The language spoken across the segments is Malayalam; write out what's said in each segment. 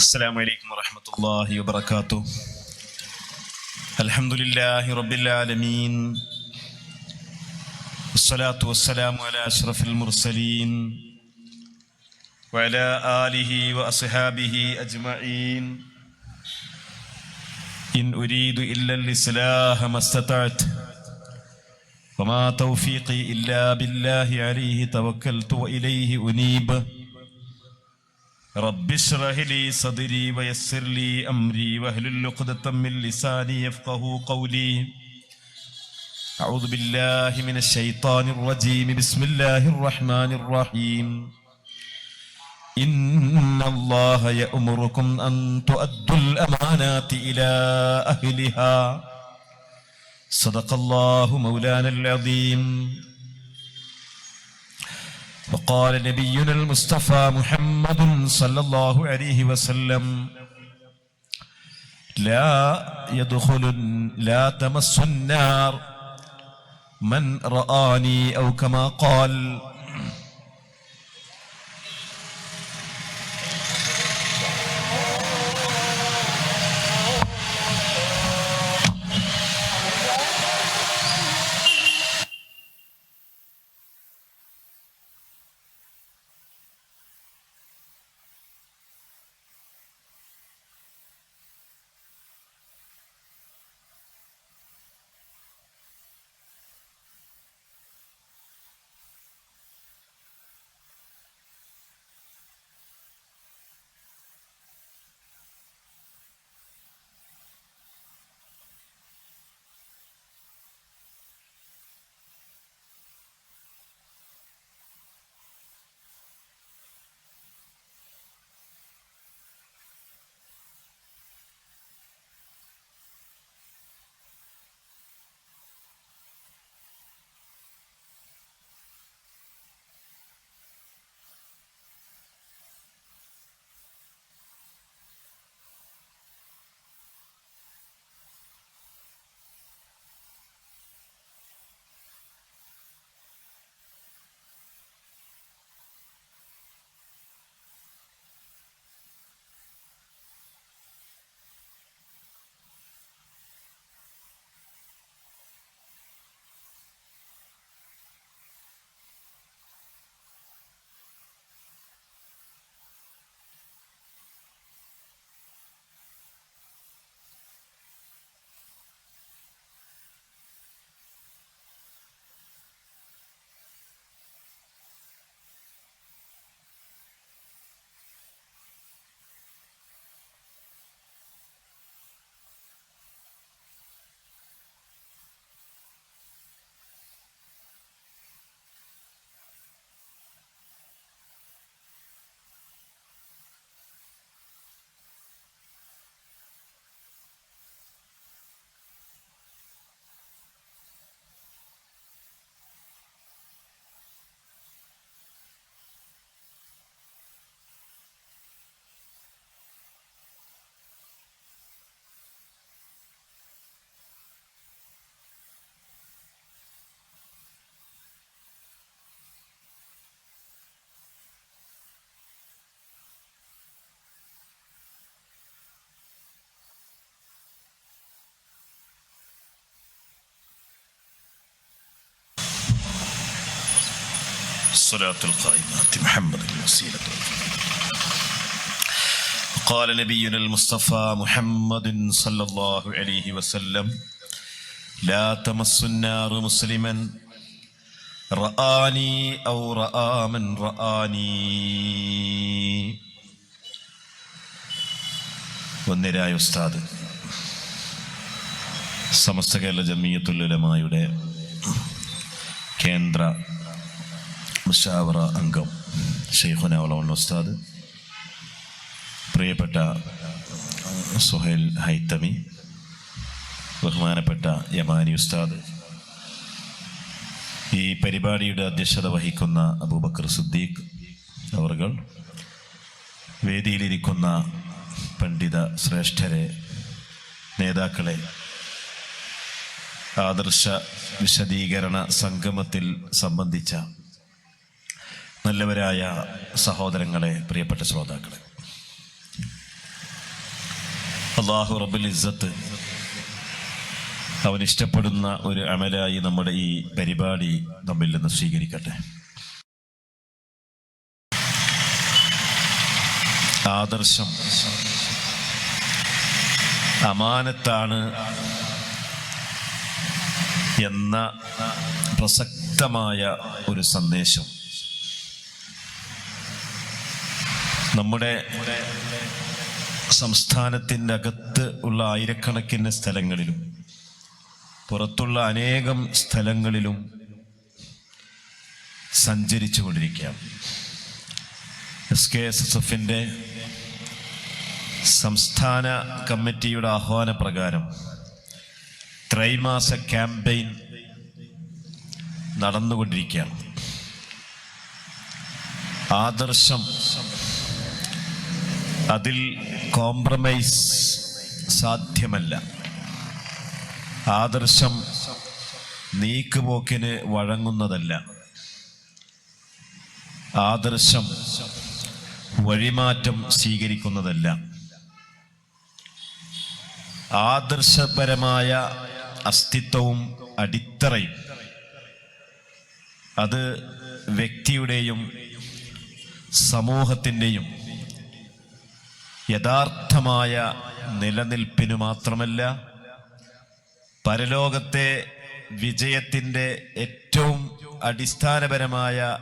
السلام عليكم ورحمة الله وبركاته. الحمد لله رب العالمين والصلاة والسلام على أشرف المرسلين وعلى آله وأصحابه أجمعين. إن أريد إلا الإصلاح ما استطعت وما توفيقي إلا بالله عليه توكلت وإليه أنيب. رب اشرح لي صدري ويسر لي امري واحلل عقدة من لساني يفقه قولي اعوذ بالله من الشيطان الرجيم بسم الله الرحمن الرحيم ان الله يأمركم ان تؤدوا الامانات الى اهلها صدق الله مولانا العظيم وقال نبينا المصطفى محمد صلى الله عليه وسلم لا يدخل لا تمس النار من رآني أو كما قال الصلاة القائمات محمد الوسيلة قال نبينا المصطفى محمد صلى الله عليه وسلم لا تمس النار مسلما رآني أو رأى من رآني ഒന്നിരായ ഉസ്താദ് സമസ്ത കേരള ജമീയത്തുല്ലമായുടെ കേന്ദ്ര മുഷാവറ അംഗം ഷെയ്ഖുന ഉസ്താദ്. പ്രിയപ്പെട്ട സുഹൈൽ ഹൈത്തമി ബഹുമാനപ്പെട്ട യമാനി ഉസ്താദ് ഈ പരിപാടിയുടെ അധ്യക്ഷത വഹിക്കുന്ന അബൂബക്കർ സുദ്ദീഖ് അവർകൾ വേദിയിലിരിക്കുന്ന പണ്ഡിത ശ്രേഷ്ഠരെ നേതാക്കളെ ആദർശ വിശദീകരണ സംഗമത്തിൽ സംബന്ധിച്ച നല്ലവരായ സഹോദരങ്ങളെ പ്രിയപ്പെട്ട ശ്രോതാക്കളെ. അള്ളാഹു റബുൽ ഇസ്സത്ത് അവൻ ഇഷ്ടപ്പെടുന്ന ഒരു അമലായി നമ്മുടെ ഈ പരിപാടി നമ്മിൽ നിന്ന് സ്വീകരിക്കട്ടെ. ആദർശം അമാനത്താണ് എന്ന പ്രസക്തമായ ഒരു സന്ദേശം നമ്മുടെ സംസ്ഥാനത്തിന്റെ അകത്ത് ഉള്ള ആയിരക്കണക്കിന് സ്ഥലങ്ങളിലും പുറത്തുള്ള അനേകം സ്ഥലങ്ങളിലും സഞ്ചരിച്ചു കൊണ്ടിരിക്കുകയാണ്. എസ് കെ എസ് എസ് എഫിന്റെ സംസ്ഥാന കമ്മിറ്റിയുടെ ആഹ്വാന പ്രകാരം ത്രൈമാസ ക്യാമ്പയിൻ നടന്നുകൊണ്ടിരിക്കുകയാണ്. ആദർശം അതിൽ കോംപ്രമൈസ് സാധ്യമല്ല. ആദർശം നീക്കുപോക്കിന് വഴങ്ങുന്നതല്ല. ആദർശം വഴിമാറ്റം സ്വീകരിക്കുന്നതല്ല. ആദർശപരമായ അസ്തിത്വവും അടിത്തറയും. അത് വ്യക്തിയുടെയും സമൂഹത്തിന്റെയും യഥാർത്ഥമായ നിലനിൽപ്പിനു മാത്രമല്ല പരലോകത്തെ വിജയത്തിന്റെ ഏറ്റവും അടിസ്ഥാനപരമായ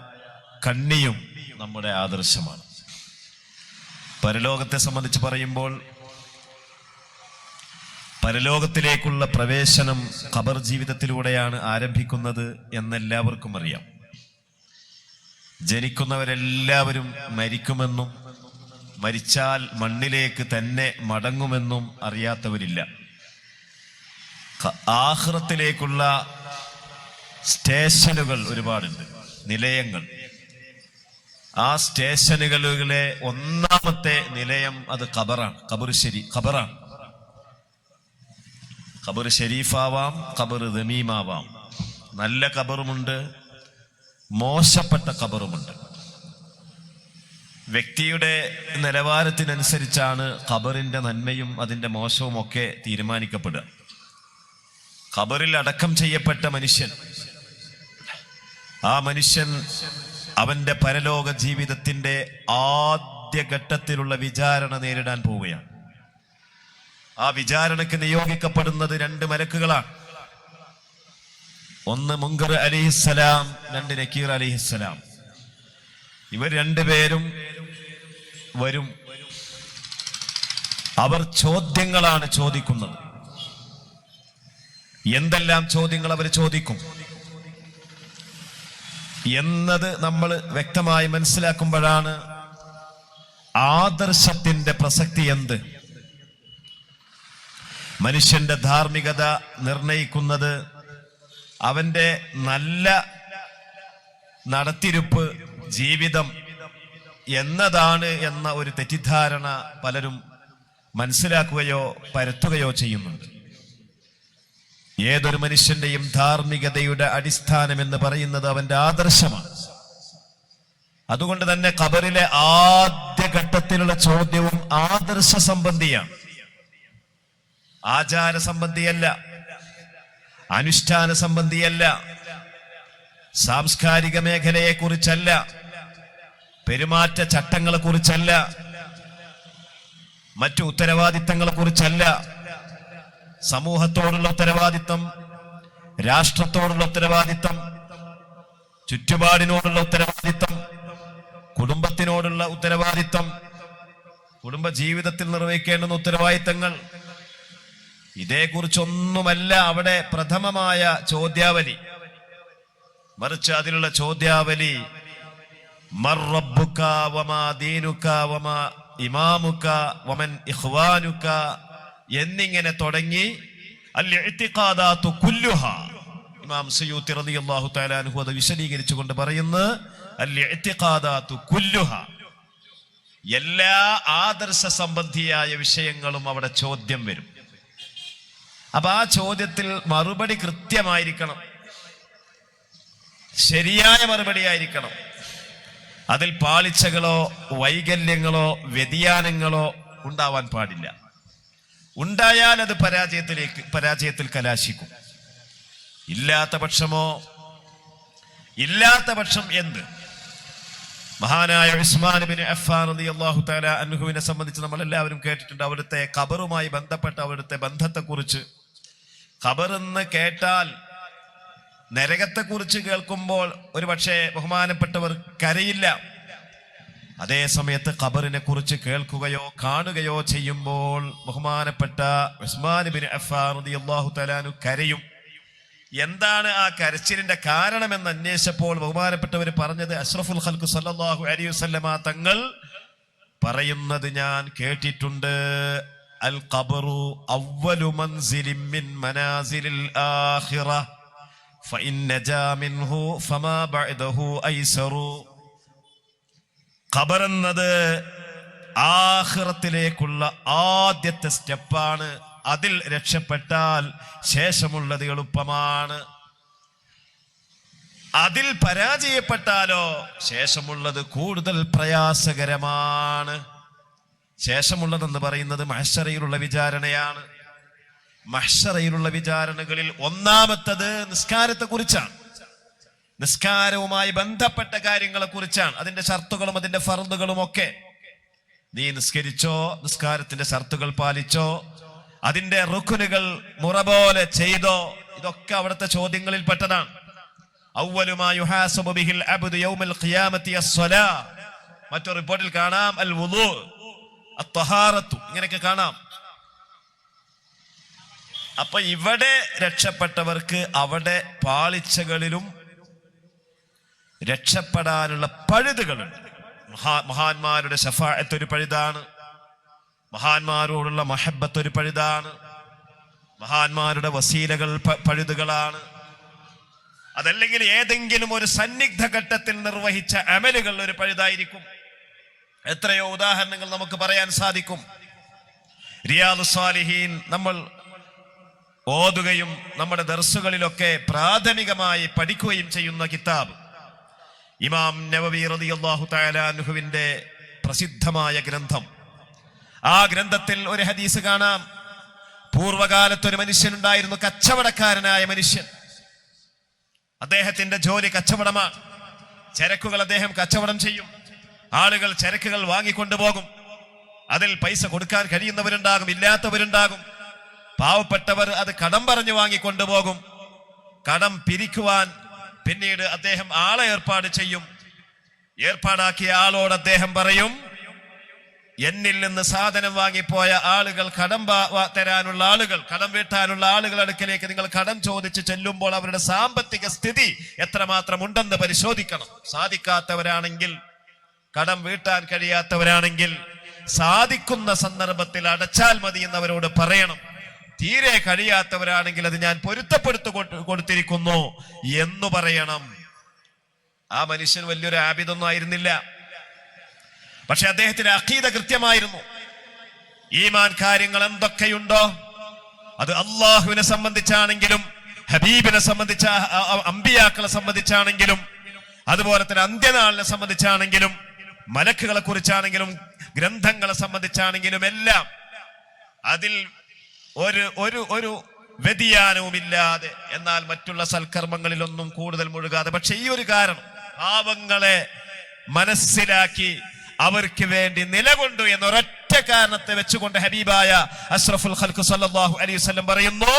കണ്ണിയും നമ്മുടെ ആദർശമാണ്. പരലോകത്തെ സംബന്ധിച്ച് പറയുമ്പോൾ പരലോകത്തിലേക്കുള്ള പ്രവേശനം ഖബർ ജീവിതത്തിലൂടെയാണ് ആരംഭിക്കുന്നത് എന്നെല്ലാവർക്കും അറിയാം. ജനിക്കുന്നവരെല്ലാവരും മരിക്കുമെന്നും മരിച്ചാൽ മണ്ണിലേക്ക് തന്നെ മടങ്ങുമെന്നും അറിയാത്തവരില്ല. ആഹ്റത്തിലേക്കുള്ള സ്റ്റേഷനുകൾ ഒരുപാടുണ്ട്. നിലയങ്ങൾ. ആ സ്റ്റേഷനുകളിലെ ഒന്നാമത്തെ നിലയം അത് ഖബറാണ്. ഖബർ ശരി ഖബറാണ്. ഖബർ ഷെരീഫാവാം ഖബർ ദമീമാവാം. നല്ല ഖബറുമുണ്ട്. മോശപ്പെട്ട ഖബറുമുണ്ട്. വ്യക്തിയുടെ നിലവാരത്തിനനുസരിച്ചാണ് ഖബറിന്റെ നന്മയും അതിന്റെ മോശവും ഒക്കെ തീരുമാനിക്കപ്പെടുക. ഖബറിൽ അടക്കം ചെയ്യപ്പെട്ട മനുഷ്യൻ ആ മനുഷ്യൻ അവന്റെ പരലോക ജീവിതത്തിന്റെ ആദ്യഘട്ടത്തിലുള്ള വിചാരണ നേരിടാൻ പോവുകയാണ്. ആ വിചാരണയ്ക്ക് നിയോഗിക്കപ്പെടുന്നത് രണ്ട് മലക്കുകളാണ്. ഒന്ന് മുങ്കർ അലിഹിസ്സലാം രണ്ട് നക്കീർ അലിഹിസ്സലാം. ഇവർ രണ്ടുപേരും വരും. അവർ ചോദ്യങ്ങളാണ് ചോദിക്കുന്നത്. എന്തെല്ലാം ചോദ്യങ്ങൾ അവർ ചോദിക്കും? എന്നത് നമ്മൾ വ്യക്തമായി മനസ്സിലാക്കുമ്പോഴാണ് ആദർശത്തിന്റെ പ്രസക്തി എന്ത്? മനുഷ്യന്റെ ധാർമ്മികത നിർണയിക്കുന്നത് അവന്റെ നല്ല നടത്തിരുപ്പ് ജീവിതം എന്നതാണ് എന്ന ഒരു തെറ്റിദ്ധാരണ പലരും മനസ്സിലാക്കുകയോ പരത്തുകയോ ചെയ്യുന്നുണ്ട്. ഏതൊരു മനുഷ്യന്റെയും ധാർമ്മികതയുടെ അടിസ്ഥാനം എന്ന് പറയുന്നത് അവന്റെ ആദർശമാണ്. അതുകൊണ്ട് തന്നെ കബറിലെ ആദ്യ ഘട്ടത്തിലുള്ള ചോദ്യവും ആദർശ സംബന്ധിയാണ്. ആചാര സംബന്ധിയല്ല അനുഷ്ഠാന സംബന്ധിയല്ല സാംസ്കാരിക മേഖലയെ കുറിച്ചല്ല പെരുമാറ്റ ചട്ടങ്ങളെ കുറിച്ചല്ല മറ്റു ഉത്തരവാദിത്തങ്ങളെ കുറിച്ചല്ല സമൂഹത്തോടുള്ള ഉത്തരവാദിത്തം രാഷ്ട്രത്തോടുള്ള ഉത്തരവാദിത്തം ചുറ്റുപാടിനോടുള്ള ഉത്തരവാദിത്തം കുടുംബത്തിനോടുള്ള ഉത്തരവാദിത്തം കുടുംബ ജീവിതത്തിൽ നിർവഹിക്കേണ്ടുന്ന ഉത്തരവാദിത്തങ്ങൾ. ഇതേക്കുറിച്ചൊന്നുമല്ല അവിടെ പ്രഥമമായ ചോദ്യാവലി. മറിച്ച് അതിലുള്ള ചോദ്യാവലി മർ റബ്ബുക വമാ ദീനുക വമാ ഇമാമുക വമൻ ഇഖ്വാനുക എന്നിങ്ങനെ തുടങ്ങി ഇമാം സയ്യൂത്തി റളിയല്ലാഹു തആല അൻഹു അത് വിശദീകരിച്ചുകൊണ്ട് പറയുന്നു അൽ കുല്ലുഹ. എല്ലാ ആദർശ സംബന്ധിയായ വിഷയങ്ങളും അവിടെ ചോദ്യം വരും. അപ്പൊ ആ ചോദ്യത്തിൽ മറുപടി കൃത്യമായിരിക്കണം. ശരിയായ മറുപടി ആയിരിക്കണം. അതിൽ പാളിച്ചകളോ വൈകല്യങ്ങളോ വ്യതിയാനങ്ങളോ ഉണ്ടാവാൻ പാടില്ല. ഉണ്ടായാൽ അത് പരാജയത്തിലേക്ക് പരാജയത്തിൽ കലാശിക്കും. ഇല്ലാത്ത പക്ഷമോ? ഇല്ലാത്ത പക്ഷം എന്ത്? മഹാനായ ഉസ്മാൻ ബിൻ അഫ്ഫാൻ റളിയല്ലാഹു തആല അൻഹുവിനെ സംബന്ധിച്ച് നമ്മൾ എല്ലാവരും കേട്ടിട്ടുണ്ട്. അവിടുത്തെ ഖബറുമായി ബന്ധപ്പെട്ട അവിടുത്തെ ബന്ധത്തെക്കുറിച്ച്. ഖബറെന്ന് കേട്ടാൽ നരകത്തെക്കുറിച്ച് കേൾക്കുമ്പോൾ ഒരു പക്ഷേ ബഹുമാനപ്പെട്ടവർ കരയില്ല. അതേ സമയത്ത് ഖബറിനെ കുറിച്ച് കേൾക്കുകയോ കാണുകയോ ചെയ്യുമ്പോൾ ബഹുമാനപ്പെട്ട ഉസ്മാൻ ബിൻ തആല കരയും. എന്താണ് ആ കരച്ചിലിന്റെ കാരണം കാരണമെന്ന് അന്വേഷിച്ചപ്പോൾ ബഹുമാനപ്പെട്ടവർ പറഞ്ഞത് അഷ്റഫുൽ ഖൽഖ് സല്ലാഹു വസല്ലമ തങ്ങൾ പറയുന്നത് ഞാൻ കേട്ടിട്ടുണ്ട്. അൽ ഖബറു മിൻ മനാസിലിൽ ആഖിറ. ഫഇൻ ആഹ്റത്തിലേക്കുള്ള ആദ്യത്തെ സ്റ്റെപ്പാണ്. അതിൽ രക്ഷപ്പെട്ടാൽ ശേഷമുള്ളത് എളുപ്പമാണ്. അതിൽ പരാജയപ്പെട്ടാലോ ശേഷമുള്ളത് കൂടുതൽ പ്രയാസകരമാണ്. ശേഷമുള്ളതെന്ന് പറയുന്നത് മഹ്ഷറയിലുള്ള വിചാരണയാണ്. മഹ്ഷറയിലുള്ള വിചാരണകളിൽ ഒന്നാമത്തത് നിസ്കാരത്തെ കുറിച്ചാണ് നിസ്കാരവുമായി ബന്ധപ്പെട്ട കാര്യങ്ങളെ കുറിച്ചാണ് അതിന്റെ ഷർത്തുകളും അതിന്റെ ഫർദുകളും ഒക്കെ. നീ നിസ്കരിച്ചോ? നിസ്കാരത്തിന്റെ ഷർത്തുകൾ പാലിച്ചോ? അതിന്റെ റുക്കുനുകൾ മുറ പോലെ ചെയ്തോ? ഇതൊക്കെ അവിടുത്തെ ചോദ്യങ്ങളിൽ പെട്ടതാണ്. മറ്റൊരു റിപ്പോർട്ടിൽ കാണാം. അൽ അത്തഹാറത്തു ഇങ്ങനെയൊക്കെ കാണാം. അപ്പൊ ഇവിടെ രക്ഷപ്പെട്ടവർക്ക് അവിടെ പാളിച്ചകളിലും രക്ഷപ്പെടാനുള്ള പഴുതുകളുണ്ട് മഹാ മഹാന്മാരുടെ ശഫായത്ത് ഒരു പഴുതാണ്. മഹാന്മാരോടുള്ള മഹബത്ത് ഒരു പഴുതാണ്. മഹാന്മാരുടെ വസീലകൾ പഴുതുകളാണ്. അതല്ലെങ്കിൽ ഏതെങ്കിലും ഒരു സന്നിഗ്ധ ഘട്ടത്തിൽ നിർവഹിച്ച അമലുകൾ ഒരു പഴുതായിരിക്കും. എത്രയോ ഉദാഹരണങ്ങൾ നമുക്ക് പറയാൻ സാധിക്കും. റിയാദ് സ്വാലിഹീൻ നമ്മൾ ഓതുകയും നമ്മുടെ ദർസുകളിലൊക്കെ പ്രാഥമികമായി പഠിക്കുകയും ചെയ്യുന്ന കിതാബ്. ഇമാം നവവി റളിയല്ലാഹു തആല അൻഹുവിന്റെ പ്രസിദ്ധമായ ഗ്രന്ഥം. ആ ഗ്രന്ഥത്തിൽ ഒരു ഹദീസ് കാണാം. പൂർവകാലത്ത് ഒരു മനുഷ്യനുണ്ടായിരുന്നു കച്ചവടക്കാരനായ മനുഷ്യൻ. അദ്ദേഹത്തിന്റെ ജോലി കച്ചവടമാണ്. ചരക്കുകൾ അദ്ദേഹം കച്ചവടം ചെയ്യും. ആളുകൾ ചരക്കുകൾ വാങ്ങിക്കൊണ്ടുപോകും. അതിൽ പൈസ കൊടുക്കാൻ കഴിയുന്നവരുണ്ടാകും ഇല്ലാത്തവരുണ്ടാകും. പാവപ്പെട്ടവർ അത് കടം പറഞ്ഞു വാങ്ങിക്കൊണ്ടുപോകും. കടം പിരിക്കുവാൻ പിന്നീട് അദ്ദേഹം ആളെ ഏർപ്പാട് ചെയ്യും. ഏർപ്പാടാക്കിയ ആളോട് അദ്ദേഹം പറയും എന്നിൽ നിന്ന് സാധനം വാങ്ങിപ്പോയ ആളുകൾ കടം തരാനുള്ള ആളുകൾ കടം വീട്ടാനുള്ള ആളുകൾ അടുക്കലേക്ക് നിങ്ങൾ കടം ചോദിച്ച് ചെല്ലുമ്പോൾ അവരുടെ സാമ്പത്തിക സ്ഥിതി എത്രമാത്രം ഉണ്ടെന്ന് പരിശോധിക്കണം. സാധിക്കാത്തവരാണെങ്കിൽ കടം വീട്ടാൻ കഴിയാത്തവരാണെങ്കിൽ സാധിക്കുന്ന സന്ദർഭത്തിൽ അടച്ചാൽ മതി എന്നവരോട് പറയണം. തീരെ കഴിയാത്തവരാണെങ്കിൽ അത് ഞാൻ പൊരുത്തപ്പെടുത്തു കൊടു- കൊടുത്തിരിക്കുന്നു എന്ന് പറയണം. ആ മനുഷ്യൻ വലിയൊരു ആബിദൊന്നും ആയിരുന്നില്ല. പക്ഷെ അദ്ദേഹത്തിന്റെ അഖീദ കൃത്യമായിരുന്നു. ഈമാൻ കാര്യങ്ങൾ എന്തൊക്കെയുണ്ടോ? അത് അള്ളാഹുവിനെ സംബന്ധിച്ചാണെങ്കിലും ഹബീബിനെ സംബന്ധിച്ച അമ്പിയാക്കളെ സംബന്ധിച്ചാണെങ്കിലും അതുപോലെ തന്നെ അന്ത്യനാളിനെ സംബന്ധിച്ചാണെങ്കിലും മലക്കുകളെ കുറിച്ചാണെങ്കിലും ഗ്രന്ഥങ്ങളെ സംബന്ധിച്ചാണെങ്കിലും എല്ലാം അതിൽ ഒരു ഒരു ഒരു വ്യതിയാനവുമില്ലാതെ എന്നാൽ മറ്റുള്ള സൽക്കർമ്മങ്ങളിലൊന്നും കൂടുതൽ മുഴുകാതെ. പക്ഷെ ഈ ഒരു കാരണം പാവങ്ങളെ മനസ്സിലാക്കി അവർക്ക് വേണ്ടി നിലകൊണ്ടു എന്നൊരൊറ്റ കാരണത്തെ വെച്ചുകൊണ്ട് ഹബീബായ അഷ്റഫുൽ ഖൽഖ് സല്ലല്ലാഹു അലൈഹി വസല്ലം പറയുന്നു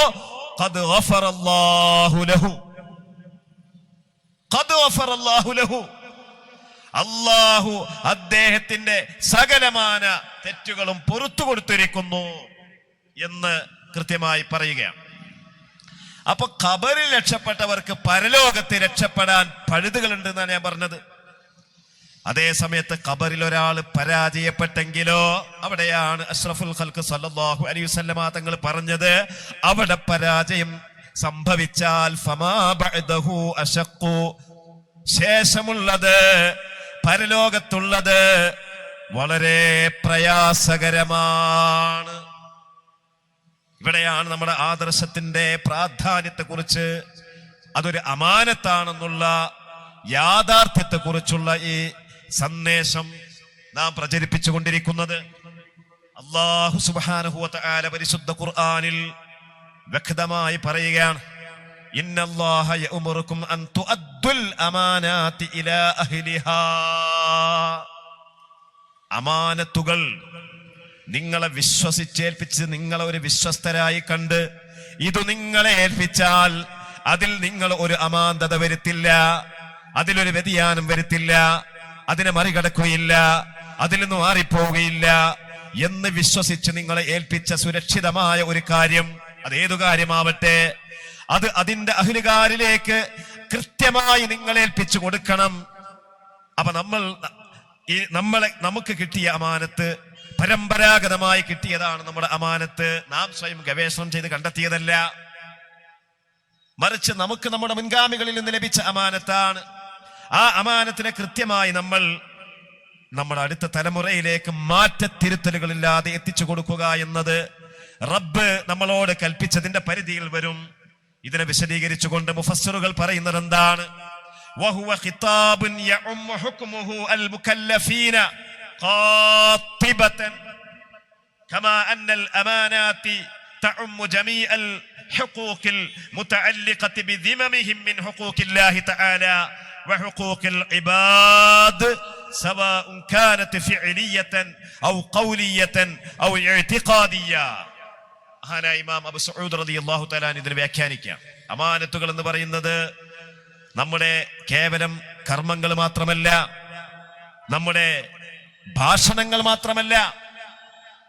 ഖദ് ഗഫറല്ലാഹു ലഹു. ഖദ് ഗഫറല്ലാഹു ലഹു. അല്ലാഹു അദ്ദേഹത്തിന്റെ സകലമാന തെറ്റുകളും പൊറത്തു കൊടുത്തിരിക്കുന്നു എന്ന് കൃത്യമായി പറയുകയാണ്. അപ്പൊ ഖബറിൽ രക്ഷപ്പെട്ടവർക്ക് പരലോകത്ത് രക്ഷപ്പെടാൻ പഴുതുകളുണ്ട് എന്നാണ് ഞാൻ പറഞ്ഞത്. അതേ സമയത്ത് ഖബറിൽ ഒരാൾ പരാജയപ്പെട്ടെങ്കിലോ അവിടെയാണ് അഷ്റഫുൽ ഖൽക്ക് സല്ലല്ലാഹു അലൈഹി വസല്ലമ തങ്ങൾ പറഞ്ഞത് അവിടെ പരാജയം സംഭവിച്ചാൽ ശേഷമുള്ളത് പരലോകത്തുള്ളത് വളരെ പ്രയാസകരമാണ്. ഇവിടെയാണ് നമ്മുടെ ആദർശത്തിന്റെ പ്രാധാന്യത്തെ കുറിച്ച് അതൊരു അമാനത്താണെന്നുള്ള യാഥാർത്ഥ്യത്തെ കുറിച്ചുള്ള ഈ സന്ദേശം നാം പ്രചരിപ്പിച്ചു കൊണ്ടിരിക്കുന്നത്. അള്ളാഹു സുബ്ഹാനഹു വതആല പരിശുദ്ധ ഖുർആനിൽ വ്യക്തമായി പറയുകയാണ് അമാനത്തുകൾ നിങ്ങളെ വിശ്വസിച്ചേൽപ്പിച്ച് നിങ്ങളെ ഒരു വിശ്വസ്തരായി കണ്ട് ഇത് നിങ്ങളെ ഏൽപ്പിച്ചാൽ അതിൽ നിങ്ങൾ ഒരു അമാന്തത വരുത്തില്ല അതിലൊരു വ്യതിയാനം വരുത്തില്ല അതിനെ മറികടക്കുകയില്ല അതിൽ നിന്ന് മാറിപ്പോവുകയില്ല എന്ന് വിശ്വസിച്ച് നിങ്ങളെ ഏൽപ്പിച്ച സുരക്ഷിതമായ ഒരു കാര്യം അത് ഏതു കാര്യമാവട്ടെ? അത് അതിന്റെ അഹ്ലുകാരിലേക്ക് കൃത്യമായി നിങ്ങൾ ഏൽപ്പിച്ചു കൊടുക്കണം. അപ്പൊ നമ്മൾ ഈ നമ്മളെ നമുക്ക് കിട്ടിയ അമാനത്ത് പരമ്പരാഗതമായി കിട്ടിയതാണ് നമ്മുടെ അമാനത്ത്. നാം സ്വയം ഗവേഷണം ചെയ്ത് കണ്ടെത്തിയതല്ല. മറിച്ച് നമുക്ക് നമ്മുടെ മുൻഗാമികളിൽ നിന്ന് ലഭിച്ച അമാനത്താണ്. ആ അമാനത്തിനെ കൃത്യമായി നമ്മൾ നമ്മുടെ അടുത്ത തലമുറയിലേക്ക് മാറ്റത്തിരുത്തലുകളില്ലാതെ എത്തിച്ചു കൊടുക്കുക എന്നത് റബ്ബ് നമ്മളോട് കൽപ്പിച്ചതിന്റെ പരിധിയിൽ വരും. ഇതിനെ വിശദീകരിച്ചുകൊണ്ട് മുഫസ്സറുകൾ പറയുന്നത് എന്താണ് وهو خطاب يعم حكمه المكلفين قاطبة كما أن الأمانات تعم جميع الحقوق المتعلقة بذممهم من حقوق الله تعالى وحقوق العباد سواء كانت فعلية أو قولية أو اعتقادية മഹാനായ ഇമാം അബു സഊദ് റളിയല്ലാഹു തആല ഇതിനെ വ്യാഖ്യാനിക്കാം അമാനത്തുകൾ എന്ന് പറയുന്നത് നമ്മുടെ കേവലം കർമ്മങ്ങൾ മാത്രമല്ല നമ്മുടെ ഭാഷണങ്ങൾ മാത്രമല്ല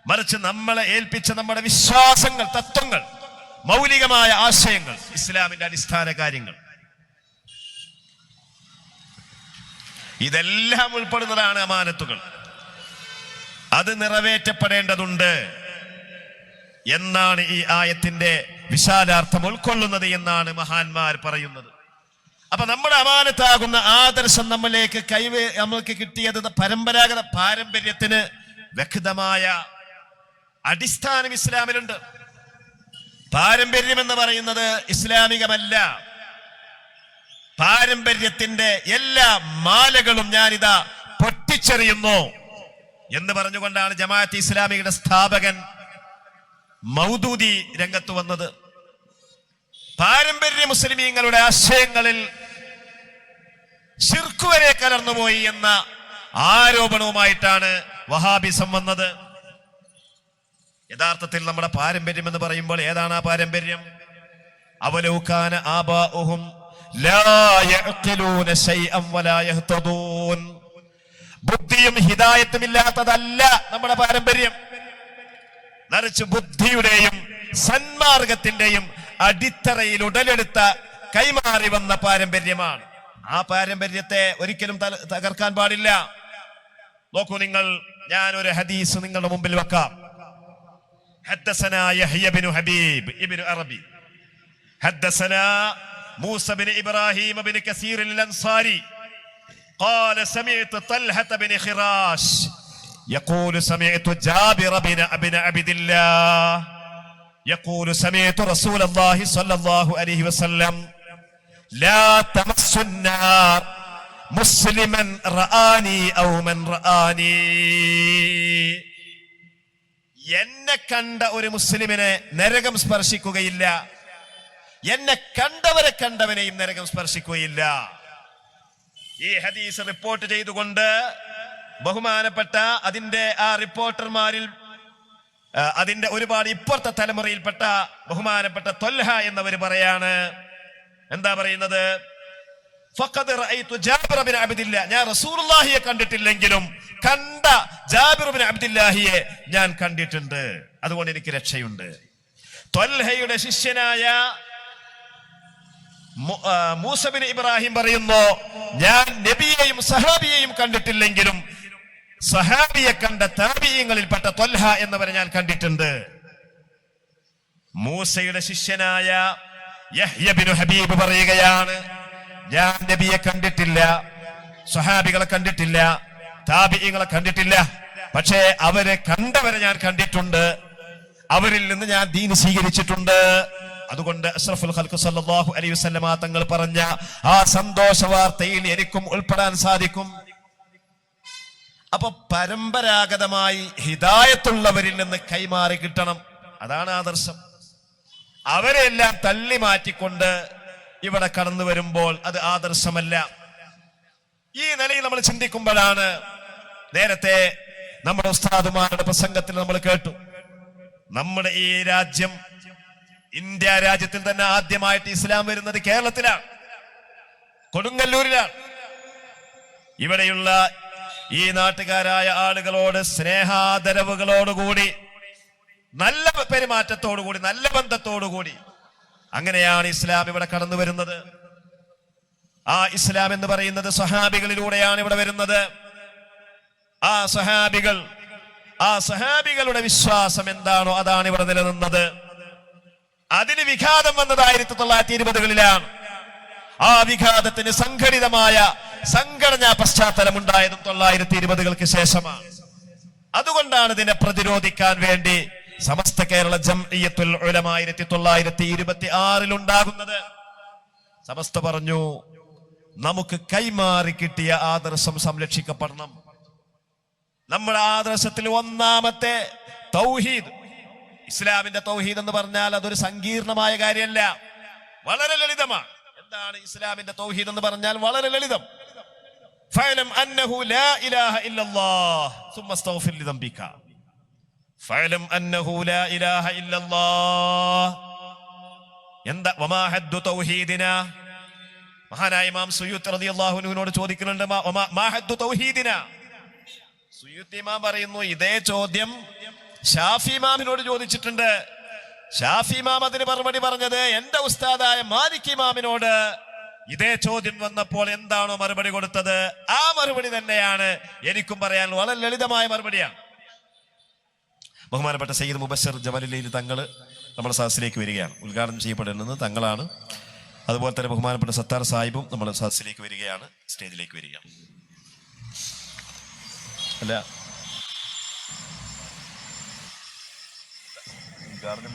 മറിച്ച് നമ്മളെ ഏൽപ്പിച്ച നമ്മുടെ വിശ്വാസങ്ങൾ തത്വങ്ങൾ മൗലികമായ ആശയങ്ങൾ ഇസ്ലാമിന്റെ അടിസ്ഥാന കാര്യങ്ങൾ. ഇതെല്ലാം ഉൾപ്പെടുന്നതാണ് അമാനത്തുകൾ. അത് നിറവേറ്റപ്പെടേണ്ടതുണ്ട് എന്നാണ് ഈ ആയത്തിന്റെ വിശാലാർത്ഥം ഉൾക്കൊള്ളുന്നത് എന്നാണ് മഹാന്മാർ പറയുന്നത്. അപ്പൊ നമ്മുടെ അമാനത്താകുന്ന ആദർശം നമ്മളിലേക്ക് കൈവേ നമ്മൾക്ക് കിട്ടിയത് പരമ്പരാഗത പാരമ്പര്യത്തിന് വ്യക്തമായ അടിസ്ഥാനം ഇസ്ലാമിലുണ്ട്. പാരമ്പര്യം എന്ന് പറയുന്നത് ഇസ്ലാമികമല്ല. പാരമ്പര്യത്തിന്റെ എല്ലാ മാലകളും ഞാനിതാ പൊട്ടിച്ചെറിയുന്നു എന്ന് പറഞ്ഞുകൊണ്ടാണ് ജമാഅത്ത് ഇസ്ലാമിയുടെ സ്ഥാപകൻ മൗദൂദി രംഗത്ത് വന്നത്. പാരമ്പര്യ മുസ്ലിമീങ്ങളുടെ ആശയങ്ങളിൽ ശിർക്ക് വരെ കലർന്നുപോയി എന്ന ആരോപണവുമായിട്ടാണ് വഹാബിസം വന്നത്. യഥാർത്ഥത്തിൽ നമ്മുടെ പാരമ്പര്യം എന്ന് പറയുമ്പോൾ ഏതാണ് ആ പാരമ്പര്യം? അവലോകാന ആബാഉഹും ബുദ്ധിയും ഹിദായത്തും ഇല്ലാത്തതല്ല നമ്മുടെ പാരമ്പര്യം. നരച്ച് ബുദ്ധിയുടെയും സന്മാർഗത്തിന്റെയും അടിത്തറയിൽ ഉടലെടുത്ത കൈമാറി വന്ന പാരമ്പര്യമാണ്. ആ പാരമ്പര്യത്തെ ഒരിക്കലും തല- തകർക്കാൻ പാടില്ല നോക്കൂ നിങ്ങൾ ഞാൻ ഒരു ഹദീസ് നിങ്ങളുടെ മുമ്പിൽ വെക്കാം حدثنا يحيى بن حبيب ابن عربي حدثنا موسى بن ابراهيم بن كثير الانصاري قال سمعت طلحة بن خراش يقول سمعت جابر بن ابن عبد الله يقول سمعت رسول الله صلى الله عليه وسلم മുസ്ലിമൻ റആനി ഔ മൻ റആനി എന്നെ കണ്ട ഒരു മുസ്ലിമിനെ നരകം സ്പർശിക്കുകയില്ല. എന്നെ കണ്ടവരെ കണ്ടവനെയും നരകം സ്പർശിക്കുകയില്ല. ഈ ഹദീസ് റിപ്പോർട്ട് ചെയ്തുകൊണ്ട് ബഹുമാനപ്പെട്ട അതിന്റെ ആ റിപ്പോർട്ടർമാരിൽ അതിന്റെ ഒരുപാട് ഇപ്പുറത്തെ തലമുറയിൽപ്പെട്ട ബഹുമാനപ്പെട്ട തൊൽഹ എന്നവര് പറയാണ് എന്താ പറയുന്നത്? ഞാൻ റസൂർഹിയെ കണ്ടിട്ടില്ലെങ്കിലും കണ്ട ജാബിർ ബിൻ അബ്ദില്ലാഹിയെ ഞാൻ കണ്ടിട്ടുണ്ട്. അതുകൊണ്ട് എനിക്ക് രക്ഷയുണ്ട്. ത്വൽഹയുടെ ശിഷ്യനായ മൂസബിൻ മൂസ ബിൻ ഇബ്രാഹിം പറയുന്നു ഞാൻ നബിയെയും സഹാബിയെയും കണ്ടിട്ടില്ലെങ്കിലും സഹാബിയെ കണ്ട താബീയങ്ങളിൽപ്പെട്ട ത്വൽഹ എന്നവരെ ഞാൻ കണ്ടിട്ടുണ്ട്. മൂസയുടെ ശിഷ്യനായ യഹ്യ ബിനു ഹബീബ് പറയുകയാണ് ഞാൻ നബിയെ കണ്ടിട്ടില്ല സ്വഹാബികളെ കണ്ടിട്ടില്ല താപികളെ കണ്ടിട്ടില്ല പക്ഷേ അവരെ കണ്ടവരെ ഞാൻ കണ്ടിട്ടുണ്ട് അവരിൽ നിന്ന് ഞാൻ ദീൻ സ്വീകരിച്ചിട്ടുണ്ട്. അതുകൊണ്ട് അഷ്റഫുൽ ഖൽഖ് സല്ലല്ലാഹു അലൈഹി വസല്ലമ തങ്ങൾ പറഞ്ഞ ആ സന്തോഷ വാർത്തയിൽ എനിക്കും ഉൾപ്പെടാൻ സാധിക്കും. അപ്പൊ പരമ്പരാഗതമായി ഹിതായത്തുള്ളവരിൽ നിന്ന് കൈമാറി കിട്ടണം. അതാണ് ആദർശം. അവരെല്ലാം തള്ളി മാറ്റിക്കൊണ്ട് ഇവിടെ കടന്നു വരുമ്പോൾ അത് ആദർശമല്ല. ഈ നിലയിൽ നമ്മൾ ചിന്തിക്കുമ്പോഴാണ് നേരത്തെ നമ്മുടെ ഉസ്താദുമാരുടെ പ്രസംഗത്തിൽ നമ്മൾ കേട്ടു. നമ്മുടെ ഈ രാജ്യം ഇന്ത്യ രാജ്യത്തിൽ തന്നെ ആദ്യമായിട്ട് ഇസ്ലാം വരുന്നത് കേരളത്തിലാണ് കൊടുങ്ങല്ലൂരിലാണ്. ഇവിടെയുള്ള ഈ നാട്ടുകാരായ ആളുകളോട് സ്നേഹാദരവുകളോടുകൂടി നല്ല പെരുമാറ്റത്തോടുകൂടി നല്ല ബന്ധത്തോടുകൂടി. അങ്ങനെയാണ് ഇസ്ലാം ഇവിടെ കടന്നു വരുന്നത്. ആ ഇസ്ലാം എന്ന് പറയുന്നത് സഹാബികളിലൂടെയാണ് ഇവിടെ വരുന്നത്. ആ സഹാബികൾ ആ സഹാബികളുടെ വിശ്വാസം എന്താണോ അതാണ് ഇവിടെ നിലനിന്നത്. അതിന് വിഘാതം വന്നത് ആയിരത്തി തൊള്ളായിരത്തി ഇരുപതുകളിലാണ്. ആ വിഘാതത്തിന് സംഘടിതമായ സംഘടനാ പശ്ചാത്തലം ഉണ്ടായതും തൊള്ളായിരത്തി ഇരുപതുകൾക്ക് ശേഷമാണ്. അതുകൊണ്ടാണ് ഇതിനെ പ്രതിരോധിക്കാൻ വേണ്ടി സമസ്ത കേരള ജംഇയ്യത്തുൽ ഉലമ ആയിരത്തി തൊള്ളായിരത്തി ഇരുപത്തി ആറിൽ ഉണ്ടാകുന്നത്. സമസ്ത പറഞ്ഞു നമുക്ക് കൈമാറി കിട്ടിയ ആദർശം സംരക്ഷിക്കപ്പെടണം. നമ്മുടെ ആദർശത്തിൽ ഒന്നാമത്തെ തൗഹീദ്. ഇസ്ലാമിന്റെ തൗഹീദ് എന്ന് പറഞ്ഞാൽ അതൊരു സങ്കീർണമായ കാര്യമല്ല. വളരെ ലളിതമാണ്. എന്താണ് ഇസ്ലാമിന്റെ തൗഹീദ് എന്ന് പറഞ്ഞാൽ വളരെ ലളിതം. ഫലം അന്നഹു ലാ ഇലാഹ ഇല്ലല്ലാഹ് സുമ്മ അസ്തഗ്ഫിർ ലിദംബിക. ഫലം അന്നഹൂല ഇലാഹ ഇല്ലല്ലാ എന്താ? വമാ ഹദ്ദു തൗഹീദിന? മഹാനായ ഇമാം സുയൂത്ത് റളിയല്ലാഹു അൻഹുവിനോട് ചോദിക്കുന്നുണ്ട് മാ മാ ഹദ്ദു തൗഹീദിന? സുയൂത്ത് ഇമാം പറയുന്നു ഇതേ ചോദ്യം ഷാഫി ഇമാമിനോട് ചോദിച്ചിട്ടുണ്ട്. ഷാഫി ഇമാം അതിന് മറുപടി പറഞ്ഞത് എന്റെ ഉസ്താദായ മാലിക് ഇമാമിനോട് ഇതേ ചോദ്യം വന്നപ്പോൾ എന്താണോ മറുപടി കൊടുത്തത്? ആ മറുപടി തന്നെയാണ് എനിക്കും പറയാൻ വളരെ ലളിതമായ മറുപടിയാണ്. ബഹുമാനപ്പെട്ട സയ്യിദ് മുബഷർ ജമലിലയിൽ തങ്ങൾ നമ്മുടെ സദസ്സിലേക്ക് വരികയാണ് ഉദ്ഘാടനം ചെയ്യപ്പെടുന്നത് തങ്ങളാണ് അതുപോലെ തന്നെ ബഹുമാനപ്പെട്ട സത്താർ സാഹിബും നമ്മുടെ സദസ്സിലേക്ക് വരികയാണ് സ്റ്റേജിലേക്ക് വരിക അല്ല? ഉദ്ഘാടനം.